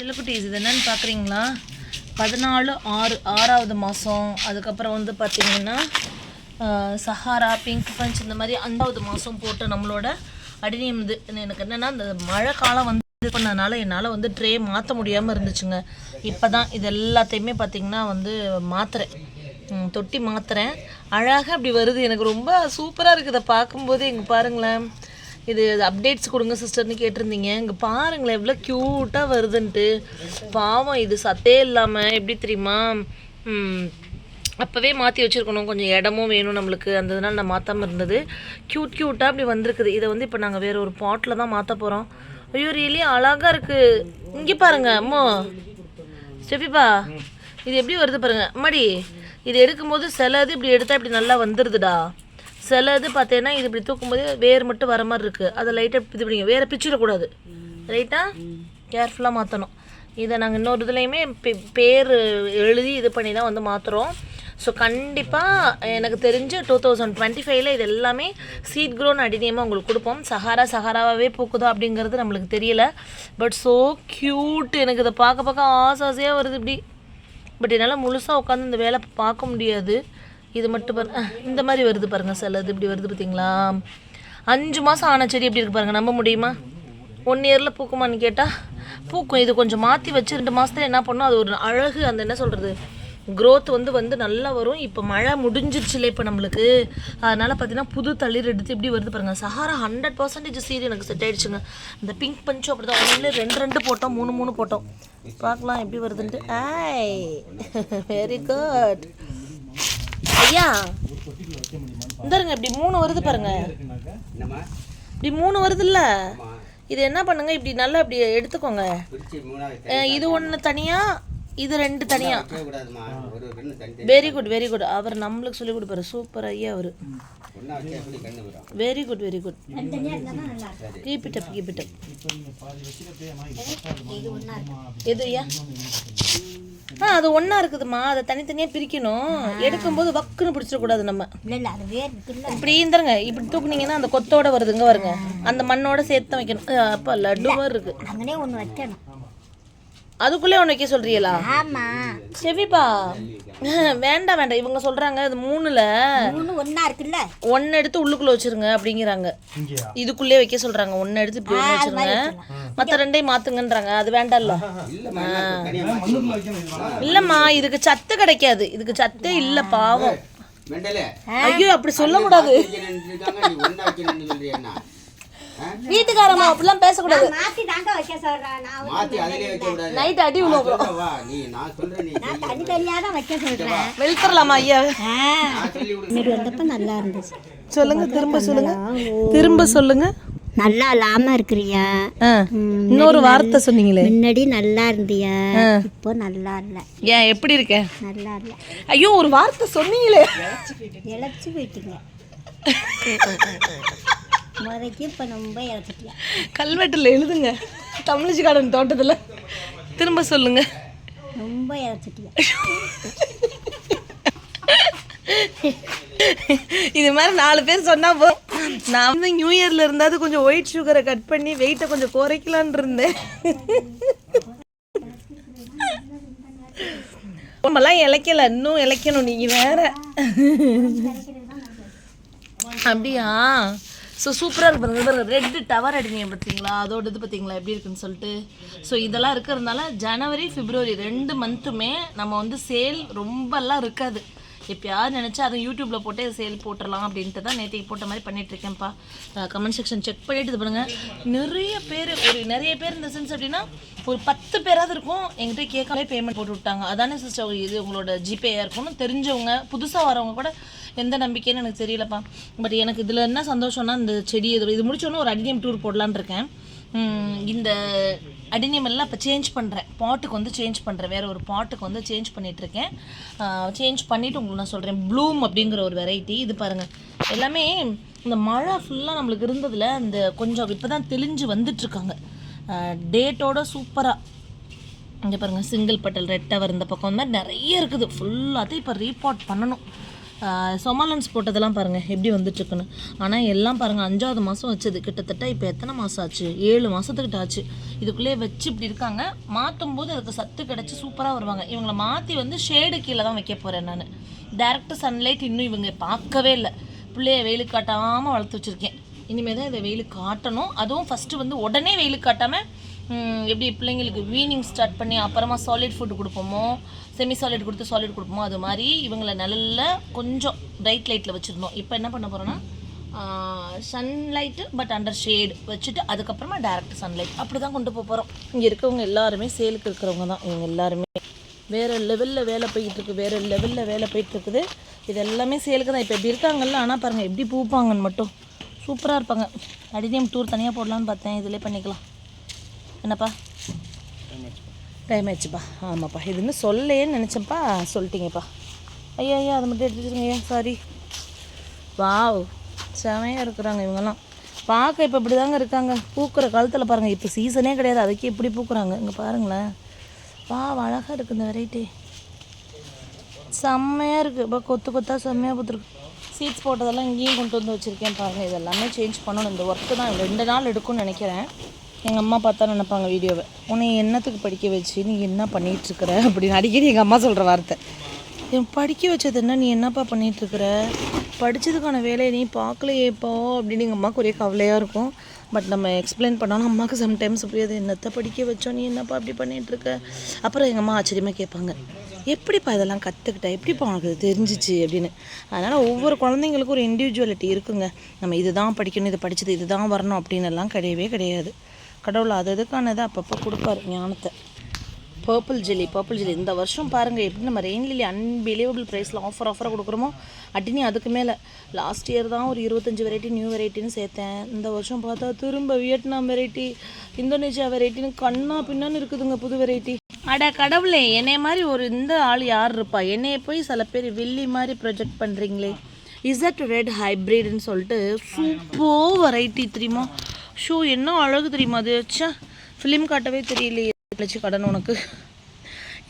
சில்லக்குட்டீஸ் இது என்னன்னு பார்க்குறீங்களா? பதினாலு ஆறு ஆறாவது மாதம் அதுக்கப்புறம் வந்து பார்த்தீங்கன்னா சஹாரா பிங்க் பஞ்ச் இந்த மாதிரி அஞ்சாவது மாதம் போட்டு நம்மளோட அடிநியம் இது. எனக்கு என்னென்னா இந்த மழை காலம் வந்து இது பண்ணதுனால என்னால் வந்து ட்ரே மாற்ற முடியாமல் இருந்துச்சுங்க. இப்போ தான் இது எல்லாத்தையுமே பார்த்தீங்கன்னா வந்து மாத்துறேன். தொட்டி மாத்துறேன். அழகாக அப்படி வருது. எனக்கு ரொம்ப சூப்பராக இருக்குது. இதை பார்க்கும்போது இங்கே பாருங்களேன். இது அப்டேட்ஸ் கொடுங்க சிஸ்டர்னு கேட்டிருந்தீங்க. இங்கே பாருங்களேன் எவ்வளோ க்யூட்டாக வருதுன்ட்டு. பாவம் இது சத்தே இல்லாமல் எப்படி தெரியுமா? அப்போவே மாற்றி வச்சுருக்கணும். கொஞ்சம் இடமும் வேணும் நம்மளுக்கு. அந்த இதனால் நான் மாற்றாமல் இருந்தது. க்யூட் க்யூட்டாக அப்படி வந்திருக்குது. இதை வந்து இப்போ நாங்கள் வேறு ஒரு பாட்டில் தான் மாற்ற போகிறோம் ஐயோ ரியலி அழகாக இருக்குது இங்கே பாருங்கள் அம்மோ. ஸ்டெஃபிப்பா இது எப்படி வருது பாருங்கள் அம்மாடி இது எடுக்கும்போது சிலது இப்படி எடுத்தால் இப்படி நல்லா வந்துடுதுடா சில இது பார்த்தீங்கன்னா இது இப்படி தூக்கும்போது வேர் மட்டும் வர மாதிரி இருக்குது அதை லைட்டாக இது பிடிங்க வேற பிச்சிடக்கூடாது ரைட்டாக கேர்ஃபுல்லாக மாற்றணும் இதை நாங்கள் இன்னொரு இதுலேயுமே பே- பேர் எழுதி இது பண்ணி தான் வந்து மாற்றுறோம் ஸோ கண்டிப்பாக எனக்கு தெரிஞ்சு டூ தௌசண்ட் டுவெண்ட்டி ஃபைவ்ல இது எல்லாமே சீட் க்ரோன் அடிநியமாக உங்களுக்கு கொடுப்போம். சஹாரா சஹாராவே பூக்குதா அப்படிங்கிறது நம்மளுக்கு தெரியல. பட் ஸோ க்யூட் எனக்கு இதை பார்க்க பார்க்க ஆசை ஆசையாக வருது இப்படி. பட் என்னால் முழுசாக உட்காந்து இந்த வேலை பார்க்க முடியாது. இது மட்டும் பாரு இந்த மாதிரி வருது பாருங்கள் சிலது இப்படி வருது பார்த்தீங்களா அஞ்சு மாதம் ஆன செடி எப்படி இருக்கு பாருங்கள் நம்ப முடியுமா? ஒன் இயரில் பூக்குமான்னு கேட்டால் பூக்கும். இது கொஞ்சம் மாற்றி வச்சு ரெண்டு மாதத்துல என்ன பண்ணும் அது ஒரு அழகு அந்த என்ன சொல்கிறது க்ரோத் வந்து வந்து நல்லா வரும். இப்போ மழை முடிஞ்சிருச்சுல இப்போ நம்மளுக்கு. அதனால் பார்த்தீங்கன்னா புது தளிர் எடுத்து இப்படி வருது பாருங்கள் சஹாரா ஹண்ட்ரட் பர்சன்டேஜ் சீரி எனக்கு செட் ஆகிடுச்சுங்க இந்த பிங்க் பஞ்சும் அப்படி தான் ஒன்று ரெண்டு ரெண்டு போட்டோம் மூணு மூணு போட்டோம். பார்க்கலாம் எப்படி வருதுன்ட்டு. ஆய் வெரி குட் ஐயா. இந்தாருங்க இப்படி மூணு வருது பாருங்க. இப்படி மூணு வருதுல்ல? இது என்ன பண்ணுங்க இப்படி நல்லா இப்படி எடுத்துக்கோங்க. இது ஒன்று தனியா இது ரெண்டு தனியா? வைக்க கூடாதுமா ஒரு ரெண்டு தனி வெரி குட் வெரி குட் அவர் நம்மளுக்கு சொல்லி கொடுப்பாரு. சூப்பர் ஐயா அவர். Very good very good keep it up keep it up எது ஐயா? ஆ அது ஒன்றா இருக்குதுமா அதை தனித்தனியாக பிரிக்கணும். எடுக்கும்போது வக்குன்னு பிடிச்சிடக்கூடாது நம்ம. இல்லை இல்லை அது வேர் இருக்குல்ல. இப்படி இருந்துருங்க. இப்படி தூக்குனீங்கன்னா அந்த கொத்தோட வருதுங்க வருங்க அந்த மண்ணோட சேர்த்து வைக்கணும். அப்பா லட்டு மாதிரி இருக்கு. அங்கனே ஒன்று வைக்கணும். அதுக்குள்ளே ஒன்று வைக்க சொல்றீங்களா ஆமாம் செவிப்பா வேண்டாம் வேண்டாம் இவங்க சொல்றாங்க இது மூணுல மூணு ஒன்றா இருக்குல்ல ஒன்னு எடுத்து உள்ளுக்குள்ள வச்சிருங்க அப்படிங்கிறாங்க இதுக்குள்ளே வைக்க சொல்றாங்க ஒன்னு எடுத்து இப்படி ஒன்று வச்சிருங்க மற்ற ரெண்டையும் மாத்துங்கன்றாங்க அது வேண்டாம்ல இல்லைம்மா இதுக்கு சத்து கிடைக்காது இதுக்கு சத்தே இல்ல பாவம் ஐயோ அப்படி சொல்லக்கூடாது இருக்காங்க வீட்டுக்காரம்மா அப்படிலாம் பேசக்கூடாது. மாற்றி தாங்க வைக்க சொல்கிறேன் நான் மாத்தி அதிலே வைக்க கூடாது. நைட் அடி நான் விழுவோம் சொல்றேன் வா நீ நான் சொல்றேன் நீ செய்யு. தனித்தனியாக தான் வைக்க சொல்கிறேன் வெளுத்துடலாமா ஐயா? நான் முன்னாடி வந்தப்ப நல்லா இருந்துச்சு. சொல்லுங்க திரும்ப சொல்லுங்க. திரும்ப சொல்லுங்க. நல்லா இல்லாம இருக்கிறியா? இன்னொரு வார்த்தை சொன்னீங்களே. முன்னாடி நல்லா இருந்தியா? இப்போ நல்லா இல்லை. ஏன் எப்படி இருக்கேன் நல்லா இல்லை. ஐயோ ஒரு வார்த்தை சொன்னீங்களே. இழைச்சி போயிட்டீங்க. முறைக்கு இப்போ ரொம்ப இழைச்சிட்டியா கல்வெட்டில் எழுதுங்க. தமிழிச்சு கார்டன் தோட்டத்தில். திரும்ப சொல்லுங்க. ரொம்ப இழைச்சிட்டியா இது மாதிரி நாலு பேர் சொன்னா போ நான் வந்து நியூ இயர்ல இருந்தாது கொஞ்சம் ஒயிட் சுகரை கட் பண்ணி வெயிட்டை கொஞ்சம் குறைக்கலான் இருந்தேன். நம்மலாம் இழைக்கல இன்னும் இழைக்கணும் நீங்க வேற. அப்படியா? ஸோ சூப்பராக இருக்கு பாருங்க. ரெட்டு டவர் அடிங்க பார்த்தீங்களா அதோட இது பார்த்தீங்களா எப்படி இருக்குன்னு சொல்லிட்டு. ஸோ இதெல்லாம் இருக்கிறதுனால ஜனவரி பிப்ரவரி ரெண்டு மந்த்துமே நம்ம வந்து சேல் ரொம்பலாம் இருக்காது. எப்பயாவது நினச்சா அதுவும் யூடியூப்பில் போட்டு சேல் போட்டுடலாம் அப்படின்ட்டு தான் நேற்றுக்கு போட்ட மாதிரி பண்ணிட்டு இருக்கேன்ப்பா கமெண்ட் செக்ஷன் செக் பண்ணிட்டு இது பண்ணுங்க நிறைய பேர் ஒரு நிறைய பேர் இந்த சென்ஸ் அப்படின்னா ஒரு பத்து பேராவது இருக்கும் எங்கிட்ட கேட்காமலே பேமெண்ட் போட்டு விட்டாங்க. அதானே சிஸ்டர் இது உங்களோட ஜிபேயாக இருக்கும்னு தெரிஞ்சவங்க புதுசாக வரவங்க கூட எந்த நம்பிக்கைன்னு எனக்கு தெரியலப்பா. பட் எனக்கு இதில் என்ன சந்தோஷம்னா இந்த செடி இது இது முடிச்சோன்னே ஒரு அடினியம் டூர் போடலான் இருக்கேன். இந்த அடினியம் எல்லாம் இப்போ சேஞ்ச் பண்ணுறேன் பாட்டுக்கு வந்து சேஞ்ச் பண்ணுறேன் வேறு ஒரு பாட்டுக்கு வந்து சேஞ்ச் பண்ணிகிட்ருக்கேன் சேஞ்ச் பண்ணிவிட்டு உங்களுக்கு நான் சொல்கிறேன் ப்ளூம் அப்படிங்கிற ஒரு வெரைட்டி இது பாருங்கள் எல்லாமே இந்த மழை ஃபுல்லாக நம்மளுக்கு இருந்ததில் இந்த கொஞ்சம் இப்போ தான் தெளிஞ்சு வந்துட்டுருக்காங்க. டேட்டோட சூப்பராக இங்கே பாருங்கள் சிங்கிள் பட்டல் ரெட் டவர் இந்த பக்கம் இந்த மாதிரி நிறைய இருக்குது. ஃபுல்லாத்தையும் இப்போ ரீபாட் பண்ணணும். சொமாலன்ஸ் போட்டதெல்லாம் பாருங்கள் எப்படி வந்துட்டுருக்குன்னு. ஆனால் எல்லாம் பாருங்கள் அஞ்சாவது மாதம் வச்சது. கிட்டத்தட்ட இப்போ எத்தனை மாதம் ஆச்சு? ஏழு மாதத்துக்கிட்ட ஆச்சு. இதுக்குள்ளேயே வச்சு இப்படி இருக்காங்க. மாற்றும் போது அதுக்கு சத்து கிடச்சி சூப்பராக வருவாங்க. இவங்களை மாற்றி வந்து ஷேடு கீழே தான் வைக்க போகிறேன் நான். டேரக்ட் சன்லைட் இன்னும் இவங்க பார்க்கவே இல்லை. பிள்ளைய வெயிலுக்கு காட்டாமல் வளர்த்து வச்சுருக்கேன். இனிமேல் தான் இதை வெயிலுக்கு காட்டணும். அதுவும் ஃபஸ்ட்டு வந்து உடனே வெயில் காட்டாமல் எப்படி பிள்ளைங்களுக்கு வீனிங் ஸ்டார்ட் பண்ணி அப்புறமா சாலிட் ஃபுட் கொடுப்போமோ செமி சாலிட் கொடுத்து சாலிட் கொடுப்போமோ அது மாதிரி இவங்களை நல்லா கொஞ்சம் பிரைட் லைட்டில் வச்சுருந்தோம் இப்போ என்ன பண்ண போகிறோன்னா சன்லைட்டு பட் அண்டர் ஷேடு வச்சுட்டு அதுக்கப்புறமா டேரக்ட் சன்லைட் அப்படி தான் கொண்டு போக போகிறோம் இங்கே இருக்கவங்க எல்லாருமே சேலுக்கு இருக்கிறவங்க தான். இவங்க எல்லாருமே வேறு லெவலில் வேலை போயிட்டுருக்கு வேறு லெவலில் வேலை போயிட்டுருக்குது இது எல்லாமே சேலுக்கு தான். இப்போ எப்படி இருக்காங்கல்ல ஆனால் பாருங்கள் எப்படி பூப்பாங்கன்னு மட்டும். சூப்பராக இருப்பாங்க. அடினியம் டூர் தனியாக போடலான்னு பார்த்தேன். இதிலே பண்ணிக்கலாம். என்னப்பா? டைம் ஆயிடுச்சுப்பா ஆமாப்பா. இது இன்னும் சொல்லேன்னு நினச்சேன்ப்பா. சொல்லிட்டீங்கப்பா. ஐயா ஐயா அதை மட்டும் எடுத்துருங்க ஐயா சாரி வாவ் செமையாக இருக்கிறாங்க இவங்கெல்லாம். பார்க்க இப்போ இப்படி தாங்க இருக்காங்க. பூக்கிற காலத்தில் பாருங்கள் இப்போ சீசனே கிடையாது. அதுக்கு எப்படி பூக்குறாங்க. இங்கே பாருங்களேன். வா அழகாக இருக்குது இந்த வெரைட்டி செம்மையாக இருக்குது இப்போ கொத்து கொத்தாக செம்மையாக பூத்துருக்கு. சீட்ஸ் போட்டதெல்லாம் இங்கேயும் கொண்டு வந்து வச்சுருக்கேன் பாருங்கள் இதெல்லாமே சேஞ்ச் பண்ணணும். இந்த ஒர்க்கு தான். ரெண்டு நாள் எடுக்கும்னு நினைக்கிறேன். எங்கள் அம்மா பார்த்தா நினைப்பாங்க வீடியோவை. உன்னை என்னத்துக்கு படிக்க வச்சு நீ என்ன பண்ணிகிட்ருக்குற இருக்கிற அப்படின்னு அடிக்கடி எங்கள் அம்மா சொல்கிற வார்த்தை. என் படிக்க வச்சது என்ன? நீ என்னப்பா பண்ணிகிட்ருக்குற படித்ததுக்கான வேலையை நீ பார்க்கலையேப்பா அப்படின்னு எங்கள் அம்மாவுக்கு ஒரே கவலையாக இருக்கும். பட் நம்ம எக்ஸ்பிளைன் பண்ணாலும் அம்மாவுக்கு சம்டைம்ஸ் புரியாது. என்னத்தை படிக்க வச்சோம்? நீ என்னப்பா அப்படி பண்ணிகிட்ருக்க இருக்க அப்புறம் எங்கள் அம்மா ஆச்சரியமாக கேட்பாங்க. எப்படிப்பா இதெல்லாம் கற்றுக்கிட்ட எப்படிப்பா உனக்கு இது தெரிஞ்சிச்சு அப்படின்னு. அதனால் ஒவ்வொரு குழந்தைங்களுக்கும் ஒரு இண்டிவிஜுவலிட்டி இருக்குங்க. நம்ம இதுதான் படிக்கணும் இது படிச்சது இதுதான் வரணும் அப்படின்னு எல்லாம் கிடையவே கிடையாது. கடவுள் அது எதுக்கானதை? அப்பப்போ கொடுப்பாரு ஞானத்தை. பர்பிள் ஜெல்லி பர்பிள் ஜெல்லி இந்த வருஷம் பாருங்கள் எப்படி நம்ம ரெயின் லில்லி அன்பிலீவபிள் ப்ரைஸில் ஆஃபர் ஆஃபராக கொடுக்குறோமோ அட்டினி அதுக்கு மேலே. லாஸ்ட் இயர் தான் ஒரு இருபத்தஞ்சி வெரைட்டி நியூ வெரைட்டின்னு சேர்த்தேன். இந்த வருஷம் பார்த்தா திரும்ப வியட்நாம் வெரைட்டி இந்தோனேஷியா வெரைட்டின்னு கண்ணா பின்னான்னு இருக்குதுங்க புது வெரைட்டி அட கடவுளே என்னை மாதிரி ஒரு இந்த ஆள் யார் இருப்பா? என்னையை போய் சில பேர் வில்லி மாதிரி ப்ரொஜெக்ட் பண்ணுறீங்களே இசட் ரெட் ஹைப்ரிட்னு சொல்லிட்டு சூப்பர் வெரைட்டி தெரியுமா? ஷோ என்ன அழகு தெரியுமா அது? வச்சா ஃபிலிம் காட்டவே தெரியலையே. வச்சு கடன் உனக்கு.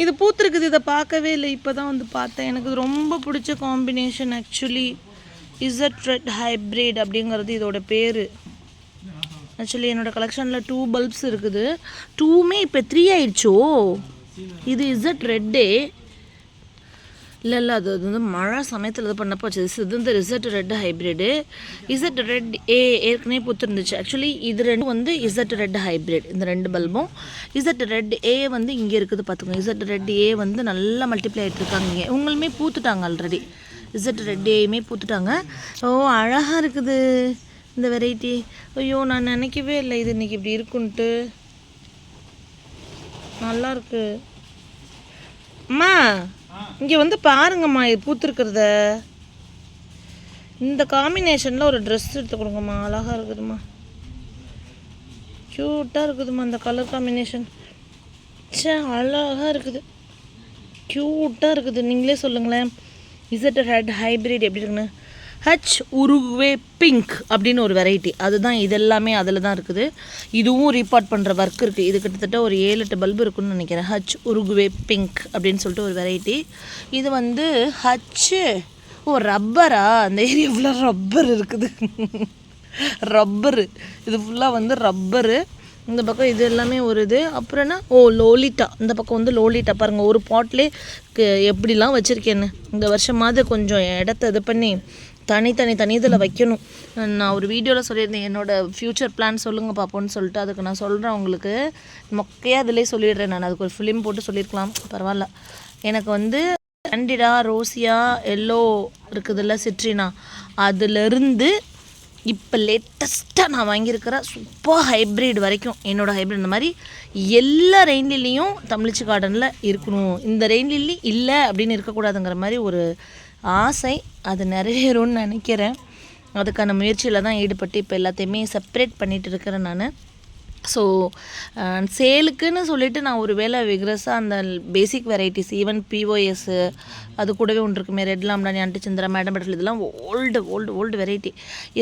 இது பூத்துருக்குது இதை பார்க்கவே இல்லை. இப்போ தான் வந்து பார்த்தேன். எனக்கு இது ரொம்ப பிடிச்ச combination actually Z red hybrid அப்படிங்கிறது இதோட பேர். ஆக்சுவலி என்னோடய கலெக்ஷனில் டூ பல்ப்ஸ் இருக்குது. டூமே இப்போ த்ரீ ஆயிடுச்சோ? இது இசட் ரெட்டே இல்லை இல்லை அது அது வந்து மழை சமயத்தில் இது பண்ணப்போ வச்சது. இது வந்து result red hybrid Z red A ஏற்கனவே பூத்துருந்துச்சு. ஆக்சுவலி இது ரெண்டும் வந்து இசட் ரெட் ஹைப்ரிட் இந்த ரெண்டு பல்பும் இசட் ரெட் ஏ வந்து இங்கே இருக்குது பார்த்துக்கோங்க இசட் ரெட் ஏ வந்து நல்லா மல்டிப்ளை ஆகிட்டு இருக்காங்க இங்கே. உங்களுமே பூத்துட்டாங்க ஆல்ரெடி இசட் ரெட் ஏயுமே பூத்துட்டாங்க. ஓ அழகாக இருக்குது இந்த வெரைட்டி ஐயோ நான் நினைக்கவே இல்லை இது இன்னைக்கு இப்படி இருக்குன்ட்டு. நல்லாயிருக்கு அம்மா! இங்கே வந்து பாருங்கம்மா இது பூத்துருக்கிறத. இந்த காம்பினேஷனில் ஒரு ட்ரெஸ் எடுத்து கொடுங்கம்மா அழகாக இருக்குதும்மா. க்யூட்டாக இருக்குதும்மா இந்த கலர் காம்பினேஷன் ச்சே அழகாக இருக்குது. க்யூட்டாக இருக்குது. நீங்களே சொல்லுங்களேன். இசட் ரெட் ஹைப்ரிட் எப்படி இருக்குன்னு. ஹச் உருவே பிங்க் அப்படின்னு ஒரு வெரைட்டி அதுதான் இது எல்லாமே அதில் தான் இருக்குது. இதுவும் ரீபார்ட் பண்ணுற ஒர்க் இருக்குது இது கிட்டத்தட்ட ஒரு ஏழு எட்டு பல்பு இருக்குன்னு நினைக்கிறேன். ஹச் உருகுவே பிங்க் அப்படின்னு சொல்லிட்டு ஒரு வெரைட்டி இது வந்து ஹச்சு ஓ ரப்பரா அந்த ஏரியா ஃபுல்லாக ரப்பர் இருக்குது. ரப்பரு இது ஃபுல்லாக வந்து ரப்பரு இந்த பக்கம் இது எல்லாமே ஒரு இது. அப்புறம்னா ஓ லோலிட்டா இந்த பக்கம் வந்து லோலிட்டா பாருங்கள் ஒரு பாட்லே எப்படிலாம் வச்சுருக்கேன்னு. இந்த வருஷமாவது கொஞ்சம் இடத்த இது பண்ணி தனித்தனி தனி இதில் வைக்கணும். நான் ஒரு வீடியோவில் சொல்லியிருந்தேன் என்னோடய ஃப்யூச்சர் பிளான் சொல்லுங்கள் பாப்போன்னு சொல்லிட்டு அதுக்கு நான் சொல்கிறேன் உங்களுக்கு. மொக்கையாக அதிலே சொல்லிடுறேன் நான். அதுக்கு ஒரு ஃபிலிம் போட்டு சொல்லியிருக்கலாம். பரவாயில்ல. எனக்கு வந்து கேண்டிடா ரோசியா எல்லோ இருக்குதுல்ல சிட்ரினா அதுலேருந்து இப்போ லேட்டஸ்ட்டாக நான் வாங்கியிருக்கிற சூப்பர் ஹைப்ரிட் வரைக்கும் என்னோடய ஹைப்ரிட் இந்த மாதிரி எல்லா ரெயின்லிலையும் தமிழ்ச்சி கார்டனில் இருக்கணும். இந்த ரெயின்லில்லி இல்லை அப்படின்னு இருக்கக்கூடாதுங்கிற மாதிரி ஒரு ஆசை அது நிறைவேறும்னு நினைக்கிறேன். அதுக்கான முயற்சியில் தான் ஈடுபட்டு இப்போ எல்லாத்தையுமே செப்பரேட் பண்ணிகிட்டு இருக்கிறேன் நான். ஸோ சேலுக்குன்னு சொல்லிட்டு நான் ஒரு வேளை விக்ரஸாக அந்த பேசிக் வெரைட்டிஸ் ஈவன் பிஓஎஸ்ஸு அது கூடவே ஒன்று இருக்குமே ரெட் லாம்டானி அண்டிச்சந்திரா மேடம் பட்டல் இதெல்லாம் ஓல்டு ஓல்டு ஓல்டு வெரைட்டி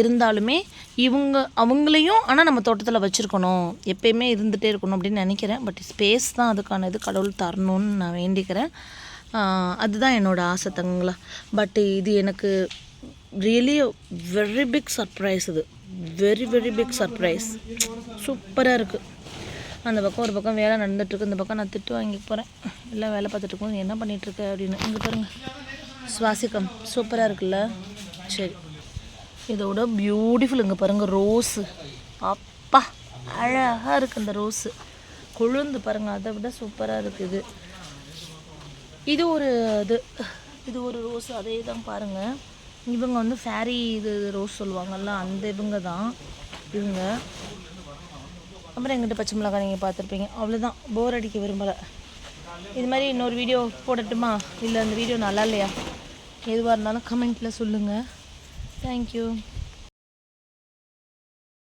இருந்தாலுமே இவங்க அவங்களையும் ஆனால் நம்ம தோட்டத்தில் வச்சுருக்கணும். எப்பயுமே இருந்துகிட்டே இருக்கணும் அப்படின்னு நினைக்கிறேன். பட் ஸ்பேஸ் தான் அதுக்கான இது கடவுள் தரணும்னு நான் வேண்டிக்கிறேன். அதுதான் என்னோடய ஆசை தங்களா பட் இது எனக்கு ரியலி வெரி பிக் சர்ப்ரைஸ் இது. வெரி வெரி பிக் சர்ப்ரைஸ் சூப்பராக இருக்குது அந்த பக்கம் ஒரு பக்கம் வேலை நடந்துட்டுருக்கு இந்த பக்கம் நான் திட்டு வாங்கி போகிறேன் எல்லாம் வேலை பார்த்துட்ருக்கோம் நீ என்ன பண்ணிகிட்ருக்க அப்படின்னு. இங்கே பாருங்கள் சுவாசிக்கம். சூப்பராக இருக்குல்ல? சரி. இதோட பியூட்டிஃபுல் இங்கே பாருங்கள் ரோஸு அப்பா அழகாக இருக்குது இந்த ரோஸு கொழுந்து பாருங்கள் அதை விட சூப்பராக இருக்குது இது ஒரு இது. இது ஒரு ரோஸ் அதே தான் பாருங்கள் இவங்க வந்து ஃபேரி இது ரோஸ் சொல்லுவாங்கல்ல அந்த இவங்க தான் இவங்க. அப்புறம் எங்கிட்ட பச்சை மிளகாய் நீங்கள் பார்த்துருப்பீங்க. அவ்வளோதான் போர் அடிக்க விரும்பலை. இது மாதிரி இன்னொரு வீடியோ போடட்டுமா? இல்லை அந்த வீடியோ நல்லா இல்லையா? எதுவாக இருந்தாலும் கமெண்ட்டில் சொல்லுங்கள் தேங்க்யூ